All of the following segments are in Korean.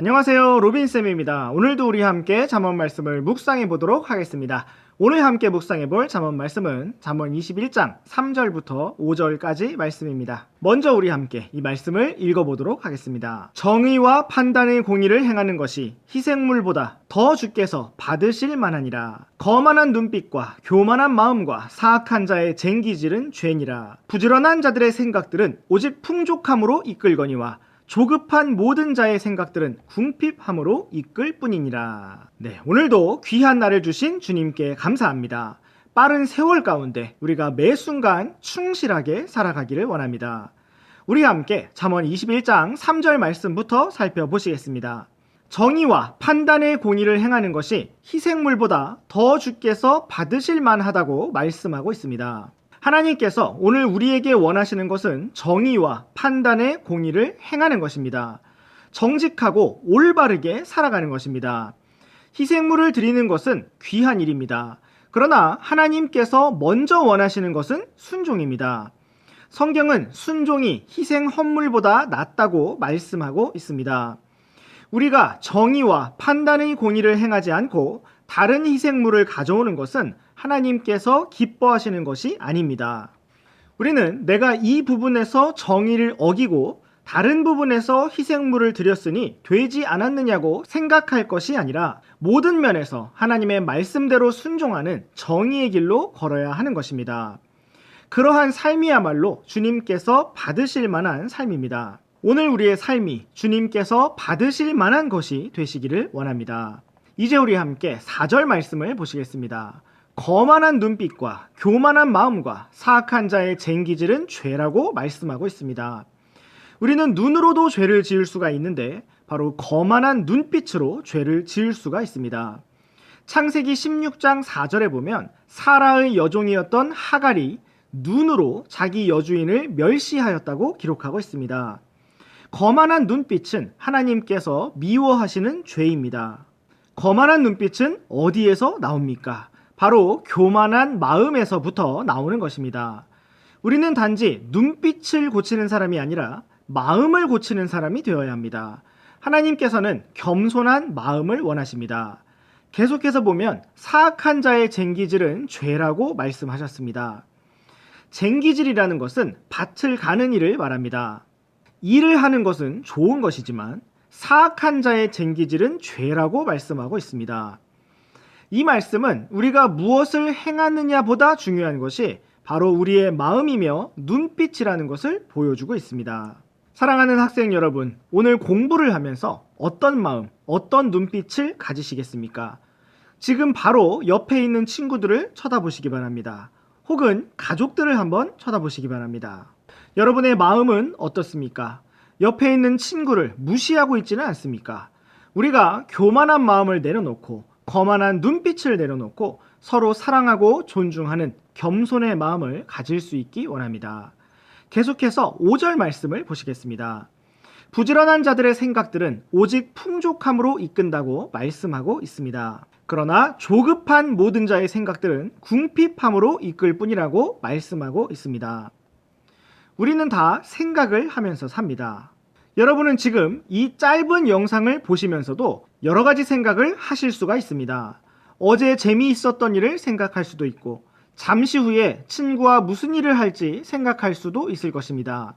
안녕하세요. 로빈쌤입니다. 오늘도 우리 함께 잠언 말씀을 묵상해 보도록 하겠습니다. 오늘 함께 묵상해 볼 잠언 말씀은 잠언 21장 3절부터 5절까지 말씀입니다. 먼저 우리 함께 이 말씀을 읽어 보도록 하겠습니다. 정의와 판단의 공의를 행하는 것이 희생물보다 더 주께서 받으실 만하니라. 거만한 눈빛과 교만한 마음과 사악한 자의 쟁기질은 죄니라. 부지런한 자들의 생각들은 오직 풍족함으로 이끌거니와 조급한 모든 자의 생각들은 궁핍함으로 이끌 뿐이니라. 네, 오늘도 귀한 날을 주신 주님께 감사합니다. 빠른 세월 가운데 우리가 매 순간 충실하게 살아가기를 원합니다. 우리 함께 잠언 21장 3절 말씀부터 살펴보시겠습니다. 정의와 판단의 공의를 행하는 것이 희생물보다 더 주께서 받으실 만하다고 말씀하고 있습니다. 하나님께서 오늘 우리에게 원하시는 것은 정의와 판단의 공의를 행하는 것입니다. 정직하고 올바르게 살아가는 것입니다. 희생물을 드리는 것은 귀한 일입니다. 그러나 하나님께서 먼저 원하시는 것은 순종입니다. 성경은 순종이 희생 헌물보다 낫다고 말씀하고 있습니다. 우리가 정의와 판단의 공의를 행하지 않고 다른 희생물을 가져오는 것은 하나님께서 기뻐하시는 것이 아닙니다. 우리는 내가 이 부분에서 정의를 어기고 다른 부분에서 희생물을 드렸으니 되지 않았느냐고 생각할 것이 아니라 모든 면에서 하나님의 말씀대로 순종하는 정의의 길로 걸어야 하는 것입니다. 그러한 삶이야말로 주님께서 받으실 만한 삶입니다. 오늘 우리의 삶이 주님께서 받으실 만한 것이 되시기를 원합니다. 이제 우리 함께 4절 말씀을 보시겠습니다. 거만한 눈빛과 교만한 마음과 사악한 자의 쟁기질은 죄라고 말씀하고 있습니다. 우리는 눈으로도 죄를 지을 수가 있는데 바로 거만한 눈빛으로 죄를 지을 수가 있습니다. 창세기 16장 4절에 보면 사라의 여종이었던 하갈이 눈으로 자기 여주인을 멸시하였다고 기록하고 있습니다. 거만한 눈빛은 하나님께서 미워하시는 죄입니다. 거만한 눈빛은 어디에서 나옵니까? 바로 교만한 마음에서부터 나오는 것입니다. 우리는 단지 눈빛을 고치는 사람이 아니라 마음을 고치는 사람이 되어야 합니다. 하나님께서는 겸손한 마음을 원하십니다. 계속해서 보면 사악한 자의 쟁기질은 죄라고 말씀하셨습니다. 쟁기질이라는 것은 밭을 가는 일을 말합니다. 일을 하는 것은 좋은 것이지만 사악한 자의 쟁기질은 죄라고 말씀하고 있습니다. 이 말씀은 우리가 무엇을 행하느냐보다 중요한 것이 바로 우리의 마음이며 눈빛이라는 것을 보여주고 있습니다. 사랑하는 학생 여러분, 오늘 공부를 하면서 어떤 마음, 어떤 눈빛을 가지시겠습니까? 지금 바로 옆에 있는 친구들을 쳐다보시기 바랍니다. 혹은 가족들을 한번 쳐다보시기 바랍니다. 여러분의 마음은 어떻습니까? 옆에 있는 친구를 무시하고 있지는 않습니까? 우리가 교만한 마음을 내려놓고 거만한 눈빛을 내려놓고 서로 사랑하고 존중하는 겸손의 마음을 가질 수 있기 원합니다. 계속해서 5절 말씀을 보시겠습니다. 부지런한 자들의 생각들은 오직 풍족함으로 이끈다고 말씀하고 있습니다. 그러나 조급한 모든 자의 생각들은 궁핍함으로 이끌 뿐이라고 말씀하고 있습니다. 우리는 다 생각을 하면서 삽니다. 여러분은 지금 이 짧은 영상을 보시면서도 여러 가지 생각을 하실 수가 있습니다. 어제 재미있었던 일을 생각할 수도 있고, 잠시 후에 친구와 무슨 일을 할지 생각할 수도 있을 것입니다.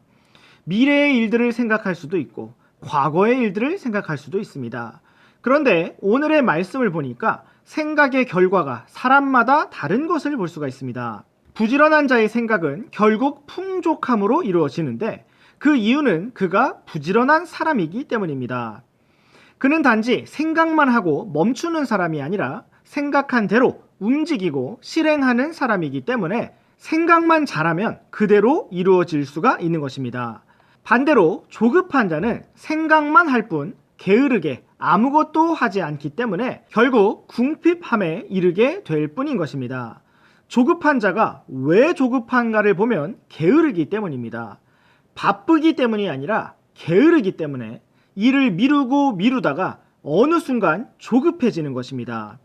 미래의 일들을 생각할 수도 있고, 과거의 일들을 생각할 수도 있습니다. 그런데 오늘의 말씀을 보니까 생각의 결과가 사람마다 다른 것을 볼 수가 있습니다. 부지런한 자의 생각은 결국 풍족함으로 이루어지는데 그 이유는 그가 부지런한 사람이기 때문입니다. 그는 단지 생각만 하고 멈추는 사람이 아니라 생각한 대로 움직이고 실행하는 사람이기 때문에 생각만 잘하면 그대로 이루어질 수가 있는 것입니다. 반대로 조급한 자는 생각만 할 뿐 게으르게 아무것도 하지 않기 때문에 결국 궁핍함에 이르게 될 뿐인 것입니다. 조급한 자가 왜 조급한가를 보면 게으르기 때문입니다. 바쁘기 때문이 아니라 게으르기 때문에 일을 미루고 미루다가 어느 순간 조급해지는 것입니다.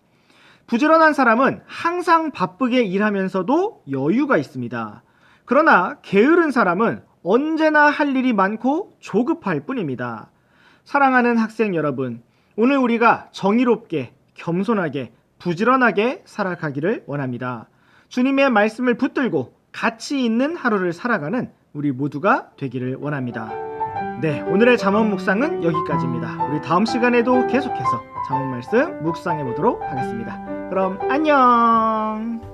부지런한 사람은 항상 바쁘게 일하면서도 여유가 있습니다. 그러나 게으른 사람은 언제나 할 일이 많고 조급할 뿐입니다. 사랑하는 학생 여러분, 오늘 우리가 정의롭게, 겸손하게, 부지런하게 살아가기를 원합니다. 주님의 말씀을 붙들고 가치 있는 하루를 살아가는 우리 모두가 되기를 원합니다. 네, 오늘의 잠언 묵상은 여기까지입니다. 우리 다음 시간에도 계속해서 잠언 말씀 묵상해 보도록 하겠습니다. 그럼 안녕!